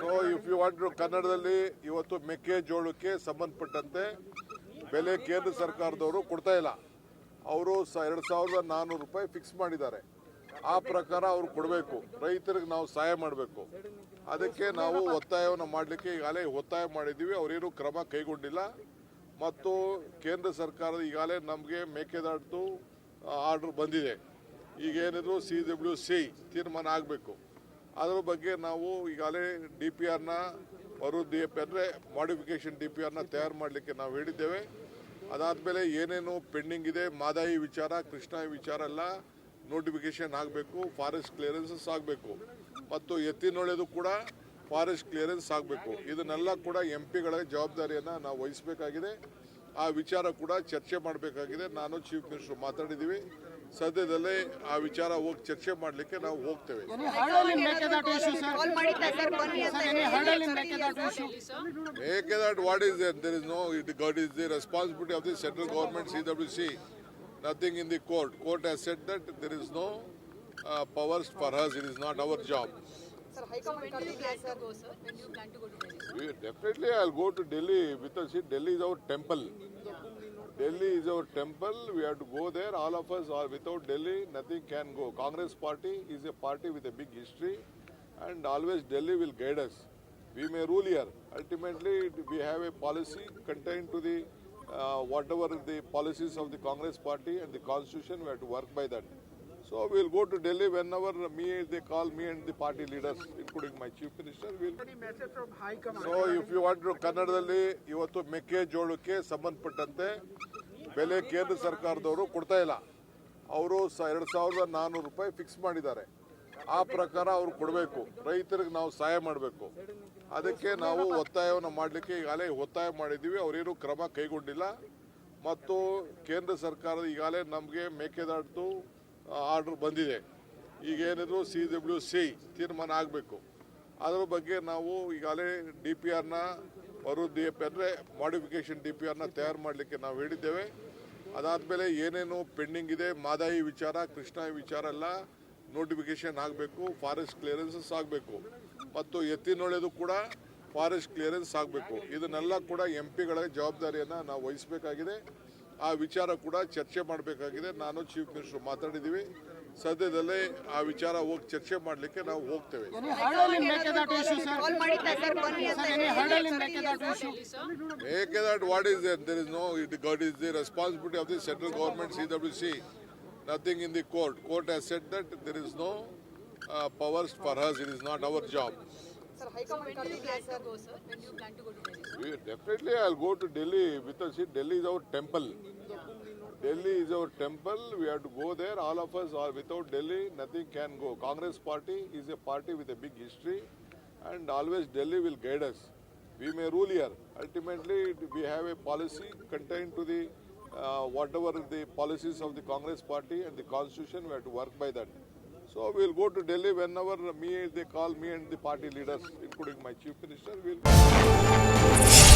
So if you want ಕನ್ನಡದಲ್ಲಿ ಇವತ್ತು ಮೆಕ್ಕೆಜೋಳಕ್ಕೆ ಸಂಬಂಧಪಟ್ಟಂತೆ ಬೆಲೆ ಕೇಂದ್ರ ಸರ್ಕಾರದವರು ಕೊಡ್ತಾ ಇಲ್ಲ. ಅವರು ಎರಡು ಸಾವಿರದ ನಾನ್ನೂರು ರೂಪಾಯಿ ಫಿಕ್ಸ್ ಮಾಡಿದ್ದಾರೆ. ಆ ಪ್ರಕಾರ ಅವ್ರು ಕೊಡಬೇಕು. ರೈತರಿಗೆ ನಾವು ಸಹಾಯ ಮಾಡಬೇಕು. ಅದಕ್ಕೆ ನಾವು ಒತ್ತಾಯವನ್ನು ಮಾಡಲಿಕ್ಕೆ ಈಗಾಗಲೇ ಒತ್ತಾಯ ಮಾಡಿದ್ದೀವಿ. ಅವರೇನು ಕ್ರಮ ಕೈಗೊಂಡಿಲ್ಲ. ಮತ್ತು ಕೇಂದ್ರ ಸರ್ಕಾರದ ಈಗಾಗಲೇ ನಮಗೆ ಮೇಕೆದಾಟು ಆರ್ಡರ್ ಬಂದಿದೆ. ಈಗೇನಿದ್ರು ಸಿ ಡಬ್ಲ್ಯೂ ಸಿ ತೀರ್ಮಾನ ಆಗಬೇಕು. ಅದ್ರ ಬಗ್ಗೆ ನಾವು ಈಗಾಗಲೇ ಡಿ ಪಿ ಆರ್ನ ಮರು ಡಿ ಪಿ ಅಂದರೆ ಮಾಡಿಫಿಕೇಶನ್ ಡಿ ಪಿ ಆರ್ನ ತಯಾರು ಮಾಡಲಿಕ್ಕೆ ನಾವು ಹೇಳಿದ್ದೇವೆ. ಅದಾದಮೇಲೆ ಏನೇನು ಪೆಂಡಿಂಗ್ ಇದೆ, ಮಾದಾಯಿ ವಿಚಾರ ಕೃಷ್ಣ ವಿಚಾರ ಎಲ್ಲ ನೋಟಿಫಿಕೇಶನ್ ಆಗಬೇಕು ಫಾರೆಸ್ಟ್ ಕ್ಲಿಯರೆನ್ಸಸ್ ಆಗಬೇಕು. ಮತ್ತು ಎತ್ತಿನೊಳೆದು ಕೂಡ ಫಾರೆಸ್ಟ್ ಕ್ಲಿಯರೆನ್ಸ್ ಆಗಬೇಕು. ಇದನ್ನೆಲ್ಲ ಕೂಡ ಎಂ ಪಿಗಳ ಜವಾಬ್ದಾರಿಯನ್ನು ನಾವು ವಹಿಸಬೇಕಾಗಿದೆ. ಆ ವಿಚಾರ ಕೂಡ ಚರ್ಚೆ ಮಾಡಬೇಕಾಗಿದೆ. ನಾನು ಚೀಫ್ ಮಿನಿಸ್ಟರ್ ಮಾತಾಡಿದ್ದೀವಿ. ಸದ್ಯದಲ್ಲೇ ಆ ವಿಚಾರ ಹೋಗಿ ಚರ್ಚೆ ಮಾಡಲಿಕ್ಕೆ ನಾವು ಹೋಗ್ತೇವೆ. Mekedatu what is there is no it god is the responsibility of the central government C W C nothing in the court court has set that there is no powers for us it is not our job Sir, High so when do you plan to go, sir? When do you plan to go to Delhi, sir? We, definitely, I'll go to Delhi because see, Delhi is our temple. Delhi is our temple. We have to go there. All of us are without Delhi. Nothing can go. Congress party is a party with a big history, and always Delhi will guide us. We may rule here. Ultimately, we have a policy contained to the uh, whatever the policies of the Congress party and the constitution. We have to work by that. So we'll go to Delhi whenever me they call me and the party leaders, including my chief minister. From High Command. So if you ಕನ್ನಡದಲ್ಲಿ ಇವತ್ತು ಮೆಕ್ಕೆಜೋಳಕ್ಕೆ ಸಂಬಂಧಪಟ್ಟಂತೆ ಬೆಲೆ ಕೇಂದ್ರ ಸರ್ಕಾರದವರು ಕೊಡ್ತಾ ಇಲ್ಲ. ಅವರು ಎರಡು ಸಾವಿರದ ನಾನ್ನೂರು ರೂಪಾಯಿ ಫಿಕ್ಸ್ ಮಾಡಿದ್ದಾರೆ. ಆ ಪ್ರಕಾರ ಅವ್ರು ಕೊಡಬೇಕು. ರೈತರಿಗೆ ನಾವು ಸಹಾಯ ಮಾಡಬೇಕು. ಅದಕ್ಕೆ ನಾವು ಒತ್ತಾಯವನ್ನು ಮಾಡಲಿಕ್ಕೆ ಈಗಾಗಲೇ ಒತ್ತಾಯ ಮಾಡಿದ್ದೀವಿ. ಅವರೇನು ಕ್ರಮ ಕೈಗೊಂಡಿಲ್ಲ. ಮತ್ತು ಕೇಂದ್ರ ಸರ್ಕಾರ ಈಗಾಗಲೇ ನಮಗೆ ಮೇಕೆದಾಟು ಆರ್ಡರ್ ಬಂದಿದೆ. ಈಗೇನಿದ್ರು ಸಿ ಡಬ್ಲ್ಯೂ ಸಿ ತೀರ್ಮಾನ ಆಗಬೇಕು. ಅದರ ಬಗ್ಗೆ ನಾವು ಈಗಾಗಲೇ ಡಿ ಪಿ ಆರ್ನ ಮರು ಡಿ ಪಿ ಅಂದರೆ ಮಾಡಿಫಿಕೇಶನ್ ಡಿ ಪಿ ಆರ್ನ ತಯಾರು ಮಾಡಲಿಕ್ಕೆ ನಾವು ಹೇಳಿದ್ದೇವೆ. ಅದಾದಮೇಲೆ ಏನೇನು ಪೆಂಡಿಂಗ್ ಇದೆ, ಮಾದಾಯಿ ವಿಚಾರ ಕೃಷ್ಣ ವಿಚಾರ ಎಲ್ಲ ನೋಟಿಫಿಕೇಶನ್ ಆಗಬೇಕು, ಫಾರೆಸ್ಟ್ ಕ್ಲಿಯರೆನ್ಸಸ್ ಆಗಬೇಕು. ಮತ್ತು ಎತ್ತಿನೊಳೆದು ಕೂಡ ಫಾರೆಸ್ಟ್ ಕ್ಲಿಯರೆನ್ಸ್ ಆಗಬೇಕು. ಇದನ್ನೆಲ್ಲ ಕೂಡ ಎಂ ಪಿಗಳ ಜವಾಬ್ದಾರಿಯನ್ನು ನಾವು ವಹಿಸಬೇಕಾಗಿದೆ. ಆ ವಿಚಾರ ಕೂಡ ಚರ್ಚೆ ಮಾಡಬೇಕಾಗಿದೆ. ನಾನು ಚೀಫ್ ಮಿನಿಸ್ಟರ್ ಮಾತಾಡಿದ್ದೀವಿ. ಸದ್ಯದಲ್ಲೇ ಆ ವಿಚಾರ ಹೋಗಿ ಚರ್ಚೆ ಮಾಡಲಿಕ್ಕೆ ನಾವು ಹೋಗ್ತೇವೆ. Mekedatu what is they there is no it got is the responsibility of the central government C W C nothing in the court court has set that there is no powers for us it is not our job sir high command card class ಆಗೋ sir and you plan to go to We definitely, I'll go to Delhi because see, Delhi is our temple. Delhi is our temple. We have to go there. All of us are without Delhi, nothing can go. Congress party is a party with a big history, and always Delhi will guide us. We may rule here. Ultimately, we have a policy contained to the uh, whatever the policies of the Congress party and the constitution. We have to work by that. So we'll go to Delhi whenever me they call me and the party leaders, including my chief minister. We'll.